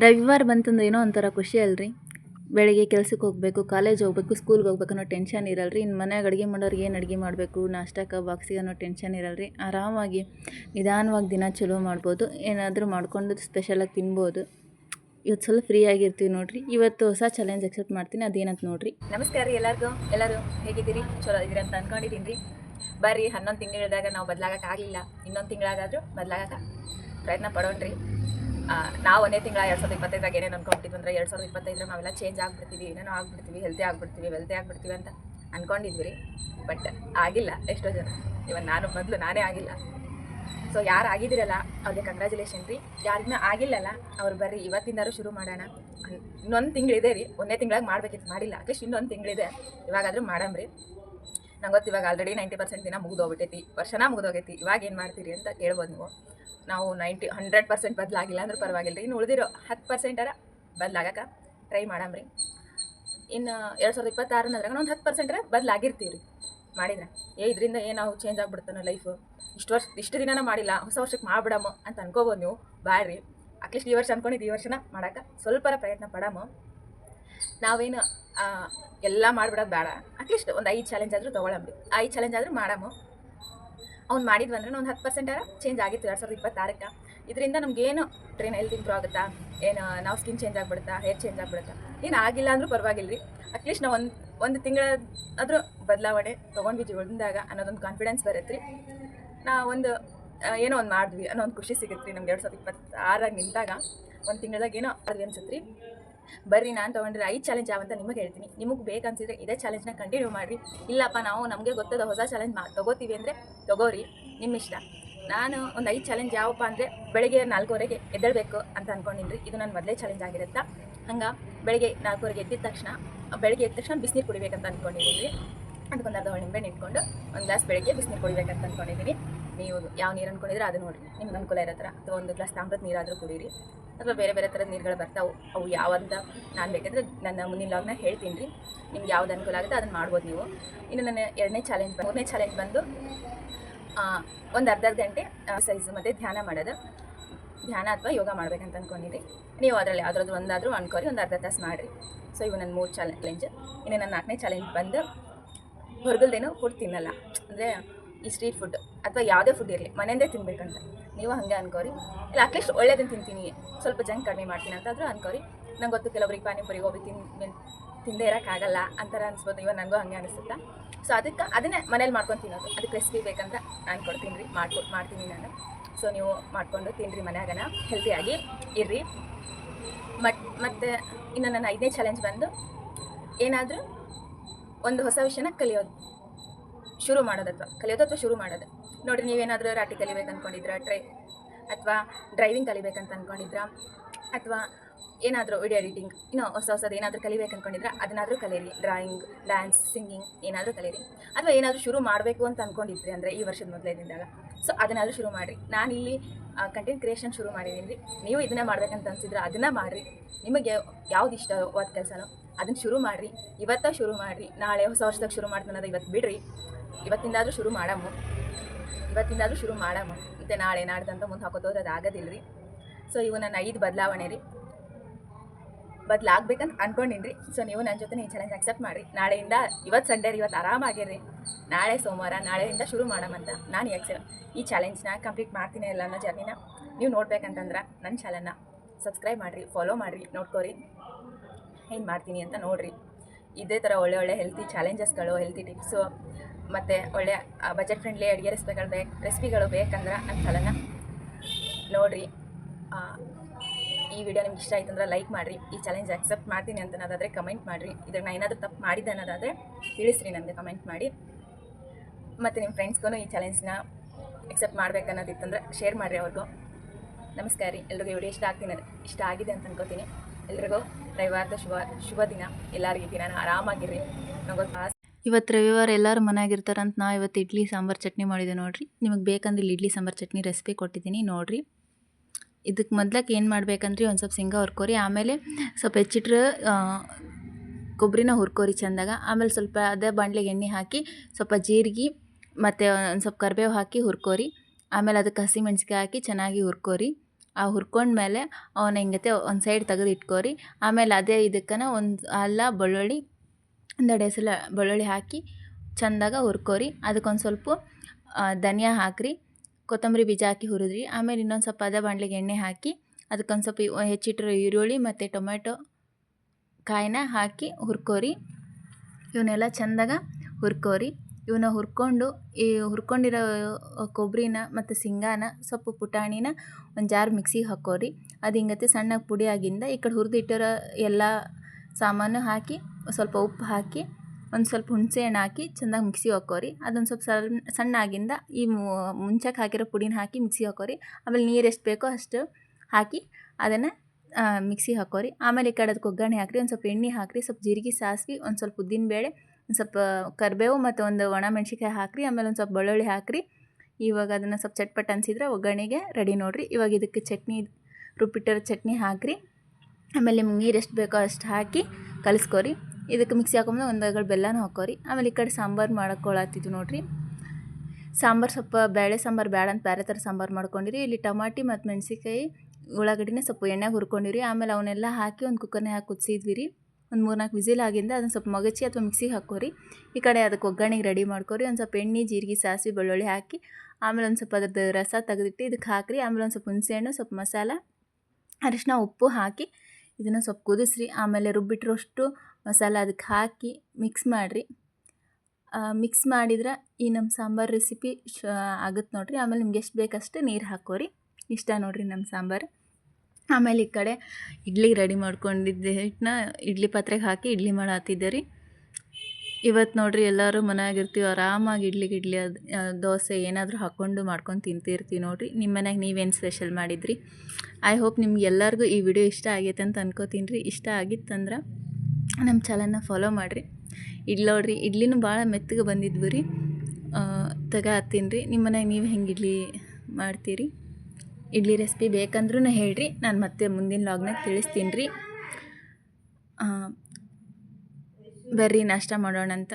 ರವಿವಾರ ಬಂತಂದ್ರೆ ಏನೋ ಒಂಥರ ಖುಷಿ ಅಲ್ರಿ. ಬೆಳಿಗ್ಗೆ ಕೆಲ್ಸಕ್ಕೆ ಹೋಗಬೇಕು, ಕಾಲೇಜ್ ಹೋಗ್ಬೇಕು ಸ್ಕೂಲ್ಗೆ ಹೋಗ್ಬೇಕು ಅನ್ನೋ ಟೆನ್ಷನ್ ಇರಲ್ಲ ರೀ ಇನ್ನು ಮನ್ಯಾಗ ಅಡುಗೆ ಮಾಡೋರಿಗೆ ಏನು ಅಡುಗೆ ಮಾಡಬೇಕು, ನಾಷ್ಟಕ್ಕೆ, ಬಾಕ್ಸಿಗೆ ಅನ್ನೋ ಟೆನ್ಷನ್ ಇರಲ್ರಿ. ರೀ ಆರಾಮಾಗಿ ನಿಧಾನವಾಗಿ ದಿನ ಚಲೋ ಮಾಡ್ಬೋದು. ಏನಾದರೂ ಮಾಡ್ಕೊಂಡು ಸ್ಪೆಷಲಾಗಿ ತಿನ್ಬೋದು. ಇವತ್ತು ಸ್ವಲ್ಪ ಫ್ರೀ ಆಗಿರ್ತೀವಿ ನೋಡ್ರಿ. ಇವತ್ತು ಹೊಸ ಚಾಲೆಂಜ್ ಅಕ್ಸೆಪ್ಟ್ ಮಾಡ್ತೀನಿ. ಅದೇನಂತ ನೋಡ್ರಿ. ನಮಸ್ಕಾರ ರೀ ಎಲ್ಲರಿಗೂ. ಎಲ್ಲರೂ ಹೇಗಿದ್ದೀರಿ? ಚಲೋ ಇದ್ದೀರಿ ಅಂತ ಅಂದ್ಕೊಂಡಿದ್ದೀನಿ ರೀ. ಬರ್ರಿ ಹನ್ನೊಂದು ತಿಂಗಳಿದಾಗ ನಾವು ಬದಲಾಗಕ್ಕೆ ಆಗಲಿಲ್ಲ. ಇನ್ನೊಂದು ತಿಂಗಳಾಗಾದರೂ ಬದಲಾಗಕ್ಕೆ ಪ್ರಯತ್ನ ಪಡೋಣ್ರಿ. ನಾವು ಒಂದೇ ತಿಂಗಳ ಎರಡು ಸಾವಿರದ ಇಪ್ಪತ್ತೈದಾಗ ಏನೇನು ಅನ್ಕೊಂಡಿದ್ವಿ ಅಂದರೆ ಎರಡು ಸಾವಿರದ ಇಪ್ಪತ್ತೈದರ ನಾವೆಲ್ಲ ಚೇಂಜ್ ಆಗಿಬಿಡ್ತೀವಿ, ಏನೇನೋ ಆಗಿಬಿಡ್ತೀವಿ ಹೆಲ್ತಿ ಆಗಿಬಿಡ್ತೀವಿ ವೆಲ್ತಿ ಆಗಿಬಿಡ್ತೀವಿ ಅಂತ ಅನ್ಕೊಂಡಿದ್ವಿ ರೀ. ಬಟ್ ಆಗಿಲ್ಲ ಎಷ್ಟೋ ಜನ. ಇವನ್ ನಾನು ಮೊದಲು ನಾನೇ ಆಗಿಲ್ಲ. ಸೊ ಯಾರು ಆಗಿದ್ದೀರಲ್ಲ, ಅವ್ರಿಗೆ ಕಂಗ್ರ್ಯಾಚುಲೇಷನ್ ರೀ. ಯಾರಿಗೂ ಆಗಿಲ್ಲಲ್ಲ, ಅವ್ರು ಬರ್ರಿ, ಇವತ್ತಿಂದಾರು ಶುರು ಮಾಡೋಣ. ಇನ್ನೊಂದು ತಿಂಗಳಿದೆ ರೀ. ಒಂದೇ ತಿಂಗಳಾಗ ಮಾಡಬೇಕಿತ್ತು, ಮಾಡಿಲ್ಲ. ಅಟ್ಲೀಸ್ಟ್ ಇನ್ನೊಂದು ತಿಂಗಳಿದೆ. ಇವಾಗಾದರೂ ಮಾಡಮ್ರಿ ನಂಗೆ ಗೊತ್ತು ಇವಾಗ ಆಲ್ರೆಡಿ ನೈಂಟಿ ಪರ್ಸೆಂಟ್ ದಿನ ಮುಗಿದೋಗ್ಬಿಟ್ಟೈತಿ ವರ್ಷನ ಮುಗಿದೋಗೈತಿ. ಇವಾಗ ಏನು ಮಾಡ್ತೀರಿ ಅಂತ ಕೇಳ್ಬೋದು ನೀವು. ನಾವು ನೈಂಟಿ ಹಂಡ್ರೆಡ್ ಪರ್ಸೆಂಟ್ ಬದಲಾಗಿಲ್ಲ ಅಂದ್ರೆ ಪರವಾಗಿಲ್ಲ ರೀ ಇನ್ನು ಉಳಿದಿರೋ ಹತ್ತು ಪರ್ಸೆಂಟರ ಬದಲಾಗಕ್ಕೆ ಟ್ರೈ ಮಾಡಮ್ರಿ. ಇನ್ನು ಎರಡು ಸಾವಿರದ ಇಪ್ಪತ್ತಾರನದ್ರಾಗ ಒಂದು ಹತ್ತು ಪರ್ಸೆಂಟ್ರೆ ಬದಲಾಗಿರ್ತೀವಿ ರೀ ಮಾಡಿದ್ರೆ. ಏ, ಇದರಿಂದ ಏನು ಚೇಂಜ್ ಆಗ್ಬಿಡ್ತಾನೆ ಲೈಫು ಇಷ್ಟು ವರ್ಷ, ಇಷ್ಟು ದಿನನ ಮಾಡಿಲ್ಲ. ಹೊಸ ವರ್ಷಕ್ಕೆ ಮಾಡ್ಬಿಡಮ್ಮ ಅಂತ ಅನ್ಕೋಬೋದು ನೀವು. ಬ್ಯಾಡ್ರಿ ಅಟ್ಲೀಸ್ಟ್ ಈ ವರ್ಷ ಅನ್ಕೊಂಡಿದ್ದು ಈ ವರ್ಷನ ಮಾಡೋಕ್ಕೆ ಸ್ವಲ್ಪರ ಪ್ರಯತ್ನ ಪಡಮ್ಮ ನಾವೇನು ಎಲ್ಲ ಮಾಡ್ಬಿಡೋದು ಬೇಡ. ಅಟ್ಲೀಸ್ಟ್ ಒಂದು ಐದು ಚಾಲೆಂಜ್ ಆದರೂ ತೊಗೊಳಂಬಿ ಐದು ಚಾಲೆಂಜ್ ಆದರೂ ಮಾಡಮ್ಮ ಅವ್ನು ಮಾಡಿದ್ವಿ ಅಂದ್ರೆ ಒಂದು ಹತ್ತು ಪರ್ಸೆಂಟ್ ಚೇಂಜ್ ಆಗಿತ್ತು ಎರಡು ಸಾವಿರದ ಇಪ್ಪತ್ತಾರಕ್ಕೆ. ಇದರಿಂದ ನಮಗೇನು ಟ್ರೈನ್ ಹೆಲ್ತ್ ಇಂಪ್ರೂವ್ ಆಗುತ್ತಾ? ಏನು, ನಾವು ಸ್ಕಿನ್ ಚೇಂಜ್ ಆಗಿಬಿಡುತ್ತಾ? ಹೇರ್ ಚೇಂಜ್ ಆಗಿಬಿಡುತ್ತಾ? ಏನು ಆಗಿಲ್ಲ ಅಂದರೂ ಪರವಾಗಿಲ್ಲ ರೀ ಅಟ್ಲೀಸ್ಟ್ ನಾವು ಒಂದು ಒಂದು ತಿಂಗಳ ಆದರೂ ಬದಲಾವಣೆ ತೊಗೊಂಡ್ವಿ ಜೀವನದಾಗ ಅನ್ನೋದೊಂದು ಕಾನ್ಫಿಡೆನ್ಸ್ ಬರುತ್ತೆ ರೀ ನಾ ಒಂದು ಏನೋ ಒಂದು ಮಾಡಿದ್ವಿ ಅನ್ನೋ ಒಂದು ಖುಷಿ ಸಿಗುತ್ತೆ ರೀ ನಮ್ಗೆ ಎರಡು ಸಾವಿರದ ಇಪ್ಪತ್ತಾರಾಗ ನಿಂತಾಗ. ಒಂದು ತಿಂಗಳದಾಗ ಏನೋ ಅನ್ಸುತ್ತೆ ರೀ ಬರ್ರಿ ನಾನು ತೊಗೊಂಡ್ರೆ ಐದು ಚಾಲೆಂಜ್ ಯಾವಂತ ನಿಮಗೆ ಹೇಳ್ತೀನಿ. ನಿಮಗೆ ಬೇಕನ್ಸಿದ್ರೆ ಇದೇ ಚಾಲೆಂಜ್ನ ಕಂಟಿನ್ಯೂ ಮಾಡಿರಿ. ಇಲ್ಲಪ್ಪ, ನಾವು ನಮಗೆ ಗೊತ್ತದ ಹೊಸ ಚಾಲೆಂಜ್ ಮಾ ತೊಗೋತೀವಿ ಅಂದರೆ ತೊಗೋರಿ ನಿಮ್ಮ ಇಷ್ಟ. ನಾನು ಒಂದು ಐದು ಚಾಲೆಂಜ್ ಯಾವಪ್ಪ ಅಂದರೆ ಬೆಳಗ್ಗೆ ನಾಲ್ಕೂವರೆಗೆ ಎದ್ದೇಳಬೇಕು ಅಂತ ಅಂದ್ಕೊಂಡಿನಿ ಇದು ನನ್ನ ಮೊದಲೇ ಚಾಲೆಂಜ್ ಆಗಿರುತ್ತಾ. ಹಂಗೆ ಬೆಳಗ್ಗೆ ನಾಲ್ಕೂವರೆಗೆ ಎದ್ದಿದ ತಕ್ಷಣ, ಬೆಳಗ್ಗೆ ಎದ್ದ ತಕ್ಷಣ ಬಿಸಿನೀರು ಕುಡಿಬೇಕಂತ ಅಂದ್ಕೊಂಡಿದ್ದೀನಿ ಅದಕ್ಕೊಂದು ಅರ್ಧ ನಿಂಬೆ ನಿಂತ್ಕೊಂಡು ಒಂದು ಗ್ಲಾಸ್ ಬೆಳಗ್ಗೆ ಬಿಸಿನೀರು ಕುಡಿಬೇಕಂತ ಅಂದ್ಕೊಂಡಿದ್ದೀನಿ ನೀವು ಯಾವ ನೀರು ಅನ್ಕೊಂಡಿದ್ರೆ ಅದು ನೋಡಿರಿ. ನಿಮ್ಗೆ ಅನುಕೂಲ ಇರೋ ಥರ ಅಥವಾ ಒಂದು ಗ್ಲಾಸ್ ತಾಮ್ರದ ನೀರಾದರೂ ಕುಡೀರಿ. ಅಥವಾ ಬೇರೆ ಬೇರೆ ಥರದ ನೀರುಗಳು ಬರ್ತಾವೆ, ಅವು ಯಾವಂತ ನಾನು ಬೇಕಂದರೆ ನನ್ನ ಮುಂದಿನ ಲಾಗ್ನ ಹೇಳ್ತೀನಿ ರೀ ನಿಮ್ಗೆ ಯಾವ್ದು ಅನುಕೂಲ ಆಗುತ್ತೆ ಅದನ್ನು ಮಾಡ್ಬೋದು ನೀವು. ಇನ್ನು ನನ್ನ ಎರಡನೇ ಚಾಲೆಂಜ್ ಮೂರನೇ ಚಾಲೆಂಜ್ ಬಂದು ಒಂದು ಅರ್ಧ ಗಂಟೆ ಸೈಜ್ ಮತ್ತು ಧ್ಯಾನ ಮಾಡೋದು. ಧ್ಯಾನ ಅಥವಾ ಯೋಗ ಮಾಡ್ಬೇಕಂತ ಅಂದ್ಕೊಂಡಿದ್ದೆ ನೀವು ಅದರಲ್ಲಿ ಯಾವ್ದಾದ್ರು ಒಂದಾದರೂ ಅನ್ಕೋರಿ, ಒಂದು ಅರ್ಧ ತಾಸು ಮಾಡಿರಿ. ಸೊ ಇವು ನನ್ನ ಮೂರು ಚಾಲೆಂಜ್ ಇನ್ನು ನನ್ನ ನಾಲ್ಕನೇ ಚಾಲೆಂಜ್ ಬಂದು, ಹೊರಗಲ್ದೇನೋ ಫುಡ್ ತಿನ್ನಲ್ಲ. ಅಂದರೆ ಈ ಸ್ಟ್ರೀಟ್ ಫುಡ್ ಅಥವಾ ಯಾವುದೇ ಫುಡ್ ಇರಲಿ, ಮನೆಯಿಂದೇ ತಿನ್ಬೇಕಂತ. ನೀವು ಹಾಗೆ ಅನ್ಕೋರಿ. ಇಲ್ಲ ಅಟ್ಲೀಸ್ಟ್ ಒಳ್ಳೇದನ್ನು ತಿಂತೀನಿ. ಸ್ವಲ್ಪ ಜಂಕ್ ಕಡಿಮೆ ಮಾಡ್ತೀನಿ ಅಂತಾದರೂ ಅನ್ಕೋರಿ. ನಂಗೆ ಗೊತ್ತು ಕೆಲವರಿಗೆ ಪಾನಿಪುರಿ ಹೋಗಿ ತಿನ್ ತಿಂದೇ ಇರೋಕ್ಕಾಗಲ್ಲ ಅಂತಾರೆ ಅನ್ಸ್ಬೋದು. ಇವಾಗ ನನಗೂ ಹಂಗೆ ಅನಿಸುತ್ತಾ? ಸೊ ಅದಕ್ಕೆ ಅದನ್ನೇ ಮನೇಲಿ ಮಾಡ್ಕೊಂಡು ತಿನ್ನೋದು. ಅದಕ್ಕೆ ರೆಸಿಪಿ ಬೇಕಂತ ನಾನು ಕೊಡ್ತೀನಿ ರೀ. ಮಾಡ್ಕೊ, ಮಾಡ್ತೀನಿ ನಾನು. ಸೊ ನೀವು ಮಾಡಿಕೊಂಡು ತಿನ್ನಿರಿ ಮನೆಯಾಗನ. ಹೆಲ್ತಿಯಾಗಿ ಇರ್ರಿ. ಮತ್, ಮತ್ತು ಇನ್ನು ನನ್ನ ಐದನೇ ಚಾಲೆಂಜ್ ಬಂದು ಏನಾದರೂ ಒಂದು ಹೊಸ ವಿಷಯನ ಕಲಿಯೋದು. ಶುರು ಮಾಡೋದು ಅಥವಾ ಕಲಿಯೋದು ಅಥವಾ ಶುರು ಮಾಡೋದು. ನೋಡಿರಿ ನೀವೇನಾದರೂ ರಾಟಿ ಕಲಿಬೇಕು ಅಂದ್ಕೊಂಡಿದ್ರ ಟ್ರೈ ಅಥವಾ ಡ್ರೈವಿಂಗ್ ಕಲಿಬೇಕಂತ ಅಂದ್ಕೊಂಡಿದ್ರ ಅಥವಾ ಏನಾದರೂ ವಿಡಿಯೋ ಎಡಿಟಿಂಗ್ ಇನ್ನೂ ಹೊಸ ಹೊಸದು ಏನಾದರೂ ಕಲಿಬೇಕು ಅಂದ್ಕೊಂಡಿದ್ರೆ ಅದನ್ನಾದರೂ ಕಲಿಯಿರಿ ಡ್ರಾಯಿಂಗ್ ಡ್ಯಾನ್ಸ್ ಸಿಂಗಿಂಗ್ ಏನಾದರೂ ಕಲಿಯಿರಿ ಅಥವಾ ಏನಾದರೂ ಶುರು ಮಾಡಬೇಕು ಅಂತ ಅಂದ್ಕೊಂಡಿದ್ರಿ ಅಂದರೆ ಈ ವರ್ಷದ ಮೊದಲೇದಿಂದಾಗ ಸೊ ಅದನ್ನಾದರೂ ಶುರು ಮಾಡಿರಿ. ನಾನು ಇಲ್ಲಿ ಕಂಟೆಂಟ್ ಕ್ರಿಯೇಷನ್ ಶುರು ಮಾಡಿದ್ದೀನಿ ರೀ ನೀವು ಇದನ್ನೇ ಮಾಡ್ಬೇಕಂತ ಅನಿಸಿದ್ರೆ ಅದನ್ನು ಮಾಡಿರಿ. ನಿಮಗೆ ಯಾವ್ದು ಇಷ್ಟವಾದ ಕೆಲಸನೋ? ಅದನ್ನು ಶುರು ಮಾಡಿರಿ. ಇವತ್ತ ಶುರು ಮಾಡಿರಿ. ನಾಳೆ ಹೊಸ ವರ್ಷದಾಗ ಶುರು ಮಾಡ್ತಾನೆ ಇವತ್ತು ಬಿಡ್ರಿ. ಇವತ್ತಿಂದಾದರೂ ಶುರು ಮಾಡಮ್ಮ. ಇವತ್ತಿಂದಾದರೂ ಶುರು ಮಾಡಮ್ಮ. ಮತ್ತು ನಾಳೆ ನಾಡ್ದಂತ ಮುಂದೆ ಹಾಕೋತೋದ್ರೆ ಅದು ಆಗೋದಿಲ್ಲ ರೀ ಸೊ ಇವು ನನ್ನ ಐದು ಬದಲಾವಣೆ ರೀ. ಬದಲಾಗ್ಬೇಕಂತ ಅನ್ಕೊಂಡಿನಿ ರೀ ಸೊ ನೀವು ನನ್ನ ಜೊತೆ ಈ ಚಾಲೆಂಜ್ ಅಕ್ಸೆಪ್ಟ್ ಮಾಡಿರಿ. ನಾಳೆಯಿಂದ ಇವತ್ತು ಸಂಡೇ ರೀ, ಇವತ್ತು ಆರಾಮಾಗಿರ್ರಿ ನಾಳೆ ಸೋಮವಾರ, ನಾಳೆಯಿಂದ ಶುರು ಮಾಡಮಂತ ನಾನು ಯಾಕೆ ಈ ಚಾಲೆಂಜ್ನ ಕಂಪ್ಲೀಟ್ ಮಾಡ್ತೀನಿ ಇಲ್ಲ ಅನ್ನೋ ಜರ್ನಿನ ನೀವು ನೋಡ್ಬೇಕಂತಂದ್ರೆ ನನ್ನ ಚಾನಲ್ನ ಸಬ್ಸ್ಕ್ರೈಬ್ ಮಾಡಿರಿ ಫಾಲೋ ಮಾಡಿರಿ, ನೋಡ್ಕೋರಿ. ಏನು ಮಾಡ್ತೀನಿ ಅಂತ ನೋಡ್ರಿ. ಇದೇ ಥರ ಒಳ್ಳೆ ಒಳ್ಳೆ ಹೆಲ್ತಿ ಚಾಲೆಂಜಸ್ಗಳು ಹೆಲ್ತಿ ಟಿಪ್ಸು ಮತ್ತು ಒಳ್ಳೆ ಬಜೆಟ್ ಫ್ರೆಂಡ್ಲಿ ಅಡುಗೆ ರೆಸಿಪಿಗಳು ಬೇಕು ರೆಸಿಪಿಗಳು ಬೇಕಂದ್ರೆ ನನ್ನ ಚಾನಲ್ನ ನೋಡಿರಿ. ಈ ವಿಡಿಯೋ ನಿಮ್ಗೆ ಇಷ್ಟ ಆಯ್ತು ಅಂದ್ರೆ ಲೈಕ್ ಮಾಡಿರಿ. ಈ ಚಾಲೆಂಜ್ ಅಕ್ಸೆಪ್ಟ್ ಮಾಡ್ತೀನಿ ಅಂತ ಅನ್ನೋದಾದರೆ ಕಮೆಂಟ್ ಮಾಡಿರಿ. ಇದ್ರಾಗ ನಾನು ಏನಾದರೂ ತಪ್ಪು ಮಾಡಿದ್ದೆ ಅನ್ನೋದಾದರೆ ತಿಳಿಸ್ರಿ ನನಗೆ ಕಮೆಂಟ್ ಮಾಡಿ. ಮತ್ತು ನಿಮ್ಮ ಫ್ರೆಂಡ್ಸ್ಗೂ ಈ ಚಾಲೆಂಜ್ನ ಎಕ್ಸೆಪ್ಟ್ ಮಾಡ್ಬೇಕನ್ನೋದಿತ್ತಂದ್ರೆ ಶೇರ್ ಮಾಡಿರಿ ಅವ್ರಿಗೂ. ನಮಸ್ಕಾರ ರೀ. ಎಲ್ರಿಗೂ ವಿಡಿಯೋ ಇಷ್ಟ ಆಗ್ತೀನಿ, ಇಷ್ಟ ಆಗಿದೆ ಅಂತ ಅನ್ಕೋತೀನಿ. ಎಲ್ರಿಗೂ ರವಿವಾರದ ಶುಭ ಶುಭ ದಿನ. ಎಲ್ಲರಿಗೂ ದಿನ ಆರಾಮಾಗಿರಿ ಇವತ್ತು ರವಿವಾರ ಎಲ್ಲರೂ ಮನೆಯಾಗಿರ್ತಾರಂತ ನಾ ಇವತ್ತು ಇಡ್ಲಿ, ಸಾಂಬಾರು, ಚಟ್ನಿ ಮಾಡಿದೆ ನೋಡಿರಿ. ನಿಮಗೆ ಬೇಕಂದ್ರೆ ಇಡ್ಲಿ, ಸಾಂಬಾರು, ಚಟ್ನಿ ರೆಸಿಪಿ ಕೊಟ್ಟಿದ್ದೀನಿ ನೋಡಿರಿ. ಇದಕ್ಕೆ ಮೊದ್ಲಕ್ಕೆ ಏನು ಮಾಡ್ಬೇಕಂದ್ರೆ ಒಂದು ಸ್ವಲ್ಪ ಶೇಂಗಾ ಹುರ್ಕೋರಿ, ಆಮೇಲೆ ಸ್ವಲ್ಪ ಹೆಚ್ಚಿಟ್ರೆ ಕೊಬ್ಬರಿನ ಹುರ್ಕೋರಿ ಚೆಂದಾಗ. ಆಮೇಲೆ ಸ್ವಲ್ಪ ಅದೇ ಬಾಣಲೆಗೆ ಎಣ್ಣೆ ಹಾಕಿ ಸ್ವಲ್ಪ ಜೀರಿಗೆ ಮತ್ತು ಒಂದು ಸ್ವಲ್ಪ ಕರಿಬೇವು ಹಾಕಿ ಹುರ್ಕೋರಿ. ಆಮೇಲೆ ಅದಕ್ಕೆ ಹಸಿಮೆಣ್ಸಿಕಾಯಿ ಹಾಕಿ ಚೆನ್ನಾಗಿ ಹುರ್ಕೋರಿ. ಆ ಹುರ್ಕೊಂಡ್ಮೇಲೆ ಅವನ್ನ ಹಿಂಗತೆ ಒಂದು ಸೈಡ್ ತೆಗೆದು ಇಟ್ಕೋರಿ. ಆಮೇಲೆ ಅದೇ ಇದಕ್ಕನ ಒಂದು ಅಲ್ಲ, ಬೆಳ್ಳುಳ್ಳಿ ಒಂದೆರಡು ಹೆಸಲ ಬೆಳ್ಳುಳ್ಳಿ ಹಾಕಿ ಚಂದಾಗ ಹುರ್ಕೋರಿ. ಅದಕ್ಕೊಂದು ಸ್ವಲ್ಪ ಧನಿಯಾ ಹಾಕ್ರಿ, ಕೊತ್ತಂಬರಿ ಬೀಜ ಹಾಕಿ ಹುರಿದ್ರಿ. ಆಮೇಲೆ ಇನ್ನೊಂದು ಸ್ವಲ್ಪ ಅದ ಬಾಣಲಿಗೆ ಎಣ್ಣೆ ಹಾಕಿ ಅದಕ್ಕೊಂದು ಸ್ವಲ್ಪ ಹೆಚ್ಚಿಟ್ಟಿರೋ ಈರುಳ್ಳಿ ಮತ್ತು ಟೊಮೆಟೊ ಕಾಯಿನ ಹಾಕಿ ಹುರ್ಕೋರಿ. ಇವನ್ನೆಲ್ಲ ಚೆಂದಾಗ ಹುರ್ಕೋರಿ. ಇವನ್ನ ಹುರ್ಕೊಂಡು, ಈ ಹುರ್ಕೊಂಡಿರೋ ಕೊಬ್ಬರಿನ ಮತ್ತು ಶೇಂಗಾನ ಸ್ವಲ್ಪ ಪುಟಾಣಿನ ಒಂದು ಜಾರ್ ಮಿಕ್ಸಿಗೆ ಹಾಕೋರಿ. ಅದು ಹಿಂಗತೆ ಸಣ್ಣಗೆ ಪುಡಿ ಆಗಿಂದ ಈ ಕಡೆ ಹುರಿದಿಟ್ಟಿರೋ ಎಲ್ಲ ಸಾಮಾನು ಹಾಕಿ, ಸ್ವಲ್ಪ ಉಪ್ಪು ಹಾಕಿ, ಒಂದು ಸ್ವಲ್ಪ ಹುಣಸೆ ಹಣ್ಣು ಹಾಕಿ ಚೆಂದಾಗಿ ಮಿಕ್ಸಿ ಹಾಕೋರಿ. ಅದೊಂದು ಸ್ವಲ್ಪ ಸಣ್ಣ ಸಣ್ಣ ಆಗಿಂದ ಈ ಮುಂಚೆಗೆ ಹಾಕಿರೋ ಪುಡಿನ ಹಾಕಿ ಮಿಕ್ಸಿ ಹಾಕೋರಿ. ಆಮೇಲೆ ನೀರು ಎಷ್ಟು ಬೇಕೋ ಅಷ್ಟು ಹಾಕಿ ಅದನ್ನು ಮಿಕ್ಸಿ ಹಾಕೋರಿ. ಆಮೇಲೆ ಈ ಕಡೆ ಅದಕ್ಕೆ ಒಗ್ಗರಣೆ ಹಾಕಿರಿ, ಒಂದು ಸ್ವಲ್ಪ ಎಣ್ಣೆ ಹಾಕಿರಿ, ಸ್ವಲ್ಪ ಜೀರಿಗೆ ಸಾಸಿವೆ, ಒಂದು ಸ್ವಲ್ಪ ಉದ್ದಿನಬೇಳೆ ಒಂದು ಸ್ವಲ್ಪ ಕರಿಬೇವು ಮತ್ತು ಒಂದು ಒಣ ಮೆಣ್ಸಿನ್ಕಾಯಿ ಹಾಕ್ರಿ, ಆಮೇಲೆ ಒಂದು ಸ್ವಲ್ಪ ಬೆಳ್ಳುಳ್ಳಿ ಹಾಕ್ರಿ. ಇವಾಗ ಅದನ್ನು ಸ್ವಲ್ಪ ಚಟ್ಪಟ್ ಅನಿಸಿದ್ರೆ ಒಗ್ಗರಣೆಗೆ ರೆಡಿ ನೋಡಿರಿ. ಇವಾಗ ಇದಕ್ಕೆ ಚಟ್ನಿ, ರುಬ್ಬಿಟ್ಟಿರೋ ಚಟ್ನಿ ಹಾಕ್ರಿ. ಆಮೇಲೆ ನಿಮ್ಗೆ ನೀರು ಎಷ್ಟು ಬೇಕೋ ಅಷ್ಟು ಹಾಕಿ ಕಲಿಸ್ಕೊರಿ. ಇದಕ್ಕೆ ಮಿಕ್ಸಿ ಹಾಕೊಂಡು ಒಂದು ಅಗಳ ಬೆಲ್ಲನೂ ಹಾಕೋರಿ ಆಮೇಲೆ ಈ ಕಡೆ ಸಾಂಬಾರು ಮಾಡ್ಕೊಳತ್ತಿದ್ದು ನೋಡಿರಿ. ಸಾಂಬಾರು ಸ್ವಲ್ಪ ಬೇಳೆ ಸಾಂಬಾರು ಬೇಡ ಅಂತ ಬೇರೆ ಥರ ಸಾಂಬಾರು ಮಾಡ್ಕೊಂಡಿರಿ. ಇಲ್ಲಿ ಟಮಾಟಿ ಮತ್ತು ಮೆಣಸಿನ್ಕಾಯಿ ಉಳ್ಳಾಗಡ್ಡಿನ ಸ್ವಲ್ಪ ಎಣ್ಣೆಗೆ ಹುರ್ಕೊಂಡಿರಿ. ಆಮೇಲೆ ಅವನ್ನೆಲ್ಲ ಹಾಕಿ ಒಂದು ಕುಕ್ಕರ್ನೇ ಹಾಕಿ ಕುದಿಸಿದ್ವಿ ರೀ ಒಂದು ಮೂರ್ನಾಲ್ಕು ವಿಸಿಲ್ ಆಗಿಂದ ಅದನ್ನು ಸ್ವಲ್ಪ ಮಗಚಿ ಅಥವಾ ಮಿಕ್ಸಿಗೆ ಹಾಕೋರಿ ಈ ಕಡೆ ಅದಕ್ಕೆ ಒಗ್ಗರಣೆಗೆ ರೆಡಿ ಮಾಡ್ಕೊರಿ. ಒಂದು ಸ್ವಲ್ಪ ಎಣ್ಣೆ, ಜೀರಿಗೆ, ಸಾಸಿವೆ, ಬೆಳ್ಳುಳ್ಳಿ ಹಾಕಿ, ಆಮೇಲೆ ಒಂದು ಸ್ವಲ್ಪ ಅದ್ರದ್ದು ರಸ ತೆಗೆದಿಟ್ಟು ಇದಕ್ಕೆ ಹಾಕಿರಿ. ಆಮೇಲೆ ಒಂದು ಸ್ವಲ್ಪ ಹುಣಸೆಹಣ್ಣು ಸ್ವಲ್ಪ ಮಸಾಲ, ಅರಿಶಿನ, ಉಪ್ಪು ಹಾಕಿ ಇದನ್ನು ಸ್ವಲ್ಪ ಕುದಿಸ್ರಿ. ಆಮೇಲೆ ರುಬ್ಬಿಟ್ಟಿರೋಷ್ಟು ಮಸಾಲ ಅದಕ್ಕೆ ಹಾಕಿ ಮಿಕ್ಸ್ ಮಾಡಿರಿ. ಮಿಕ್ಸ್ ಮಾಡಿದ್ರೆ ಈ ನಮ್ಮ ಸಾಂಬಾರು ರೆಸಿಪಿ ಶ, ಆಗುತ್ತೆ ನೋಡಿರಿ. ಆಮೇಲೆ ನಿಮ್ಗೆ ಎಷ್ಟು ಬೇಕಷ್ಟು ನೀರು ಹಾಕೋರಿ ಇಷ್ಟ ನೋಡಿರಿ ನಮ್ಮ ಸಾಂಬಾರು. ಆಮೇಲೆ ಈ ಕಡೆ ಇಡ್ಲಿ ರೆಡಿ ಮಾಡ್ಕೊಂಡಿದ್ದ. ಹಿಟ್ಟನ್ನ ಇಡ್ಲಿ ಪಾತ್ರೆಗೆ ಹಾಕಿ ಇಡ್ಲಿ ಮಾಡತ್ತಿದ್ದೆ ರೀ. ಇವತ್ತು ನೋಡಿರಿ ಎಲ್ಲರೂ ಮನೆಯಾಗಿರ್ತೀವಿ, ಆರಾಮಾಗಿ ಇಡ್ಲಿ ಅದು ದೋಸೆ ಏನಾದರೂ ಹಾಕ್ಕೊಂಡು ಮಾಡ್ಕೊಂಡು ತಿಂತಿರ್ತೀವಿ ನೋಡಿರಿ. ನಿಮ್ಮ ಮನೆಯಾಗ ನೀವೇನು ಸ್ಪೆಷಲ್ ಮಾಡಿದ್ರಿ? ಐ ಹೋಪ್ ನಿಮ್ಗೆ ಎಲ್ಲರಿಗೂ ಈ ವಿಡಿಯೋ ಇಷ್ಟ ಆಗೈತೆ ಅಂತ ಅನ್ಕೋತೀನಿ ರೀ. ಇಷ್ಟ ಆಗಿತ್ತಂದ್ರೆ ನಮ್ಮ ಚಾನಲ್ನ ಫಾಲೋ ಮಾಡಿರಿ. ಇಡ್ಲಿ ನೋಡ್ರಿ, ಇಡ್ಲಿನೂ ಭಾಳ ಮೆತ್ತಗೆ ಬಂದಿದ್ವು ರೀ. ತಗ ಹತ್ತೀನಿ ರೀ. ನಿಮ್ಮ ಮನೆಯಾಗ ನೀವು ಹೆಂಗೆ ಇಡ್ಲಿ ಮಾಡ್ತೀರಿ? ಇಡ್ಲಿ ರೆಸಿಪಿ ಬೇಕಂದ್ರೂ ಹೇಳ್ರಿ. ನಾನು ಮತ್ತೆ ಮುಂದಿನ ಲಾಗ್ನಾಗ ತಿಳಿಸ್ತೀನಿ ರೀ. ಬರ್ರಿ ನಾಷ್ಟ ಮಾಡೋಣ ಅಂತ